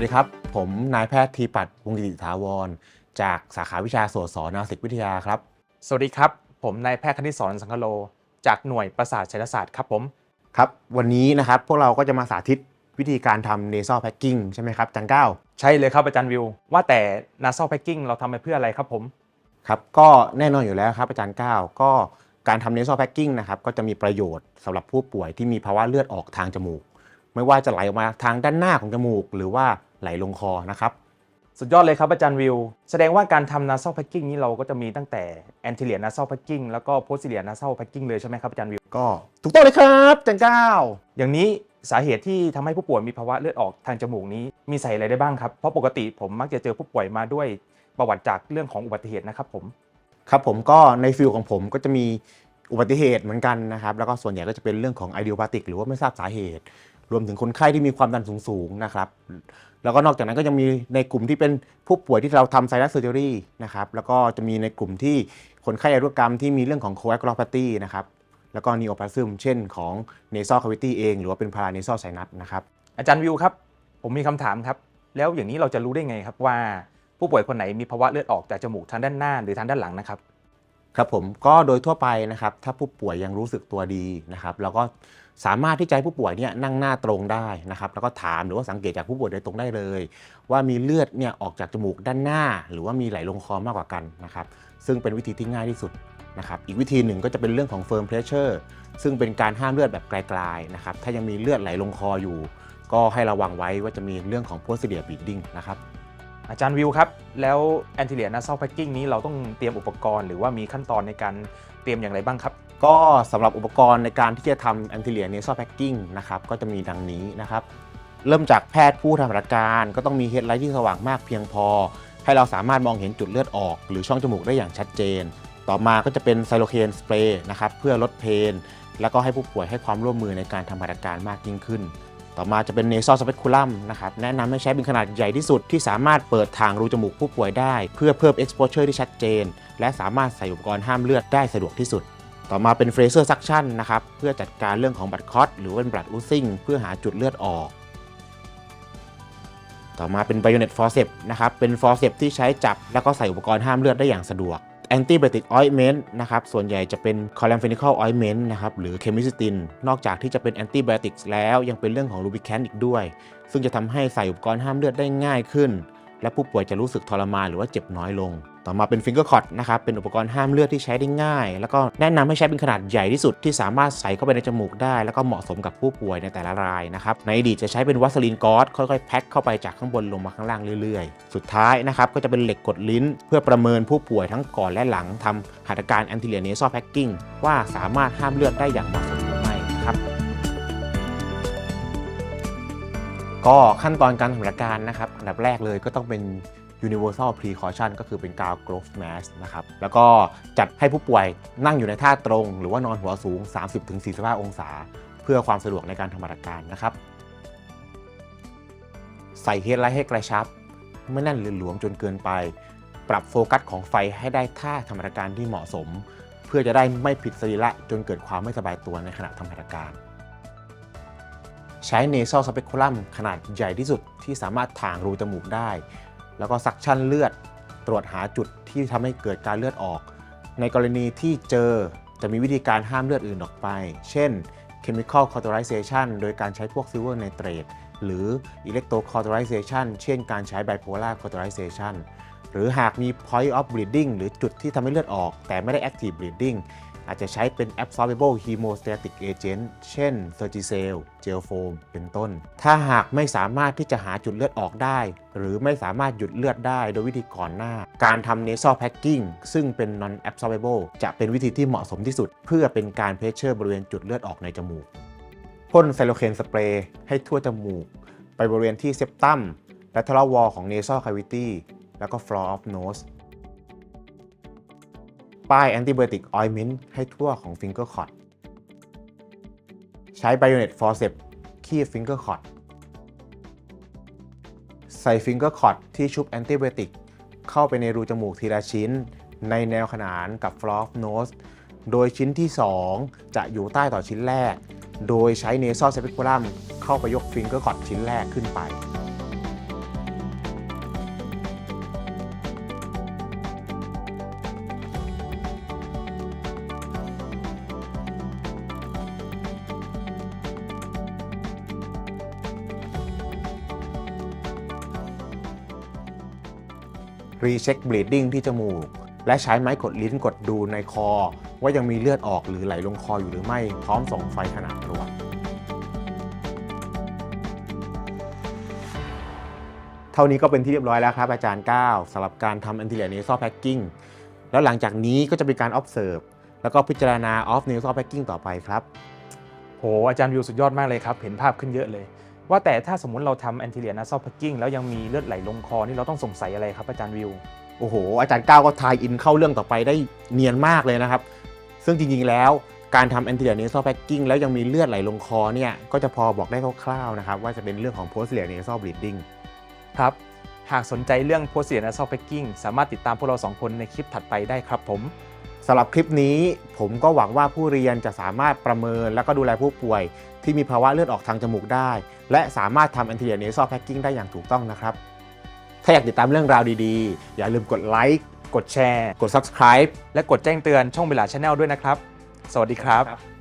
วัสดีครับ ผมนายแพทย์ทีปัดวงกิติถาวร จากสาขาวิชาโสตศนาสิกวิทยาครับ สวัสดีครับ ผมนายแพทย์คณิตสอนสังคโล จากหน่วยประสาทเศรษฐศาสตร์ครับผมครับ วันนี้นะครับพวกเราก็จะมาสาธิตวิธีการทำเนซ a l แพ็กกิ้งใช่ไหมครับจันเก้าใช่เลยครับอาจารย์วิว ว่าแต่ nasal packing เราทำไปเพื่ออะไรครับผมครับก็แน่นอนอยู่แล้วครับอาจารย์ก้าวก็การทำเนซ a l แพ็กกิ้งนะครับก็จะมีประโยชน์สำหรับผู้ป่วยที่มีภาวะเลือดออกทางจมูก ไม่ว่าจะไหลออกมาทางด้านหน้าของจมูก หรือว่า ไหลลงคอนะครับสุดยอดเลยครับอาจารย์วิว แสดงว่าการทำ nasal packing นี้เราก็จะมีตั้งแต่ anterior nasal packing แล้วก็ posterior nasal packing เลยใช่ไหมครับอาจารย์วิว ก็ถูกต้องเลยครับอาจันเก้าอย่างนี้สาเหตุที่ทำให้ผู้ป่วยมีภาวะเลือดออกทางจมูกนี้มีใส่อะไรได้บ้างครับ เพราะปกติผมมักจะเจอผู้ป่วยมาด้วยประวัติจากเรื่องของอุบัติเหตุนะครับผม ครับผมก็ในฟิลของผมก็จะมีอุบัติเหตุเหมือนกันนะครับ แล้วก็ส่วนใหญ่ก็จะเป็นเรื่องของ idiopathic หรือว่าไม่ทราบสาเหตุ รวมถึงคนไข้ที่มีความดันสูงๆนะครับ แล้วก็นอกจากนั้นก็ยังมีในกลุ่มที่เป็นผู้ป่วยที่เราทำไซนัสเซอร์เจอรี่นะครับ แล้วก็จะมีในกลุ่มที่คนไข้อายุรกรรมที่มีเรื่องของ coagulopathy นะครับ แล้วก็นีโอพลาซึมเช่นของ nasal cavity เอง หรือว่าเป็น paranasal sinus นะครับ อาจารย์วิวครับ ผมมีคำถามครับ แล้วอย่างนี้เราจะรู้ได้ไงครับว่าผู้ป่วยคนไหนมีภาวะเลือดออกจากจมูกทางด้านหน้าหรือทางด้านหลังนะครับ ครับผมก็โดยทั่วไปนะครับถ้าผู้ป่วยยังรู้สึกตัวดีนะครับเราก็สามารถที่จะให้ผู้ป่วยเนี่ยนั่งหน้าตรงได้นะครับแล้วก็ถามหรือว่าสังเกตจากผู้ป่วยโดยตรงได้เลย ว่ามีเลือดเนี่ยออกจากจมูกด้านหน้า หรือว่ามีไหลลงคอมากกว่ากันนะครับซึ่งเป็นวิธีที่ง่ายที่สุดนะครับอีกวิธีหนึ่งก็จะเป็นเรื่องของ firm pressure ซึ่งเป็นการห้ามเลือดแบบไกลๆนะครับถ้ายังมีเลือดไหลลงคออยู่ ก็ให้ระวังไว้ว่าจะมีเรื่องของ posterior bleeding นะครับ อาจารย์วิวครับ แล้ว anterior nasal packing นี้เราต้องเตรียมอุปกรณ์หรือว่ามีขั้นตอนในการเตรียมอย่างไรบ้างครับ ก็สำหรับอุปกรณ์ในการที่จะทำ anterior nasal packing นะครับก็จะมีดังนี้นะครับเริ่มจากแพทย์ผู้ทำราชการ ก็ต้องมีเฮดไลท์ที่สว่างมากเพียงพอ ให้เราสามารถมองเห็นจุดเลือดออก หรือช่องจมูกได้อย่างชัดเจน ต่อมาก็จะเป็นไซโลเคนสเปรย์นะครับเพื่อลดเพนแล้วก็ให้ผู้ป่วยให้ความร่วมมือในการทำมาตรการมากยิ่งขึ้น ต่อมาจะเป็น nasal speculum นะครับแนะนำให้ใช้เป็นขนาดใหญ่ที่สุดที่สามารถเปิดทางรูจมูกผู้ป่วยได้ เพื่อเพิ่ม exposure ที่ชัดเจน และสามารถใส่อุปกรณ์ห้ามเลือดได้สะดวกที่สุด ต่อมาเป็น Fraser suction นนะครับเพื่อจัดการเรื่องของบัตรคอตหรือว่า blood oozing เพื่อหาจุดเลือดออกต่อมาเป็น bayonet forceps นะครับ เป็น forceps ที่ใช้จับ แล้วก็ใส่อุปกรณ์ห้ามเลือดได้อย่างสะดวก antibiotic ointment นะครับส่วนใหญ่จะเป็น chloramphenicol ointment นะครับหรือเคมิสติน นอกจากที่จะเป็น antibiotics แล้วยังเป็นเรื่องของ lubricant อีกด้วย ซึ่งจะทำให้ใส่อุปกรณ์ห้ามเลือดได้ง่ายขึ้น และผู้ป่วยจะรู้สึกทรมานหรือว่าเจ็บน้อยลง ต่อมาเป็น finger cord นะครับ เป็นอุปกรณ์ห้ามเลือดที่ใช้ได้ง่าย แล้วก็แนะนำให้ใช้เป็นขนาดใหญ่ที่สุดที่สามารถใส่เข้าไปในจมูกได้ แล้วก็เหมาะสมกับผู้ป่วยในแต่ละรายนะครับ ในอดีตจะใช้เป็นวัสลีนกอสค่อยๆ แพ็คเข้าไปจากข้างบนลงมาข้างล่างเรื่อยๆ สุดท้ายนะครับ ก็จะเป็นเหล็กกดลิ้น เพื่อประเมินผู้ป่วยทั้งก่อนและหลังทำหัตถการ anterior nasal packing ว่าสามารถห้ามเลือดได้อย่างเหมาะสมหรือไม่นะครับก็ขั้นตอนการทำราชการนะครับอันดับแรกเลยก็ต้องเป็น universal precaution ก็คือเป็นกาว growth mask นะครับ แล้วก็จัดให้ผู้ป่วยนั่งอยู่ในท่าตรง หรือว่านอนหัวสูง 30-45 องศา เพื่อความสะดวกในการทำราชการนะครับ ใส่เฮดไลท์ให้กระชับ ไม่แน่นหรือหลวมจนเกินไป ปรับโฟกัสของไฟให้ได้ท่าทำราชการที่เหมาะสม เพื่อจะได้ไม่ผิดสรีระจนเกิดความไม่สบายตัวในขณะทำราชการใช้ nasal speculum ขนาดใหญ่ที่สุดที่สามารถถ่างรูจมูกได้ แล้วก็ซักชั่นเลือดตรวจหาจุดที่ทำให้เกิดการเลือดออก ในกรณีที่เจอจะมีวิธีการห้ามเลือดอื่นออกไป เช่น chemical cauterization โดยการใช้พวก silver nitrate หรือ electrocauterization เช่นการใช้ bipolar cauterization หรือหากมี point of bleeding หรือจุดที่ทำให้เลือดออก แต่ไม่ได้ active bleeding อาจจะใช้เป็น absorbable hemostatic agent เช่น Surgicel Gel Foam เป็นต้น ถ้าหากไม่สามารถที่จะหาจุดเลือดออกได้ หรือไม่สามารถหยุดเลือดได้โดยวิธีก่อนหน้า การทำ nasal packing ซึ่งเป็น non absorbable จะเป็นวิธีที่เหมาะสมที่สุด เพื่อเป็นการเพชเชอร์บริเวณจุดเลือดออกในจมูก พ่นไซโลเคนสเปรย์ให้ทั่วจมูก ไปบริเวณที่เซปตัมและทรวอลของ nasal cavity แล้วก็ floor of nose ป้ายแอนติบิอติกออยล์มินต์ให้ทั่วของฟิงเกอร์คอร์ดใช้ไบโอเน็ตฟอร์เซปคีบฟิงเกอร์คอร์ดใส่ฟิงเกอร์คอร์ดที่ชุบแอนติบิอติกเข้าไปในรูจมูกทีละชิ้น ในแนวขนานกับฟลอฟโนสโดยชิ้นที่ 2 จะอยู่ใต้ต่อชิ้นแรก โดยใช้เนซอลเซปิคูลัมเข้าไปยกฟิงเกอร์คอร์ดชิ้นแรกขึ้นไป รีเช็ค bleeding ที่จมูก และใช้ไม้กดลิ้นกดดูในคอ ว่ายังมีเลือดออกหรือไหลลงคออยู่หรือไม่ พร้อมส่องไฟขนาดตรวจเท่านี้ก็เป็นที่เรียบร้อยแล้วครับ อาจารย์ก้าสำหรับการทำ anterior nasal packing แล้วหลังจากนี้ก็จะเป็นการ observe แล้วก็พิจารณา off nasal packing ต่อไปครับ โห อาจารย์วิวสุดยอดมากเลยครับ เห็นภาพขึ้นเยอะเลย ว่าแต่ถ้าสมมติเราทำ anterior nasal packing แล้วยังมีเลือดไหลลงคอนี่เราต้องสงสัยอะไรครับอาจารย์วิว โอ้โห อาจารย์ก้าวก็ทายอินเข้าเรื่องต่อไปได้เนียนมากเลยนะครับ ซึ่งจริง ๆ แล้วการทำ anterior nasal packing แล้วยังมีเลือดไหลลงคอเนี่ยก็จะพอบอกได้คร่าวๆนะครับว่าจะเป็นเรื่องของ posterior nasal bleeding ครับ หากสนใจเรื่อง posterior nasal packing สามารถติดตามพวกเราสองคนในคลิปถัดไปได้ครับผม สำหรับคลิปนี้ผมก็หวังว่าผู้เรียนจะสามารถประเมิน และก็ดูแลผู้ป่วย ที่มีภาวะเลือดออกทางจมูกได้ และสามารถทำ anterior nasal packing ได้อย่างถูกต้องนะครับ ถ้าอยากติดตามเรื่องราวดีๆ อย่าลืมกดไลค์กดแชร์ กด subscribe และกดแจ้งเตือนช่องเวลาชาแนลด้วยนะครับ สวัสดีครับ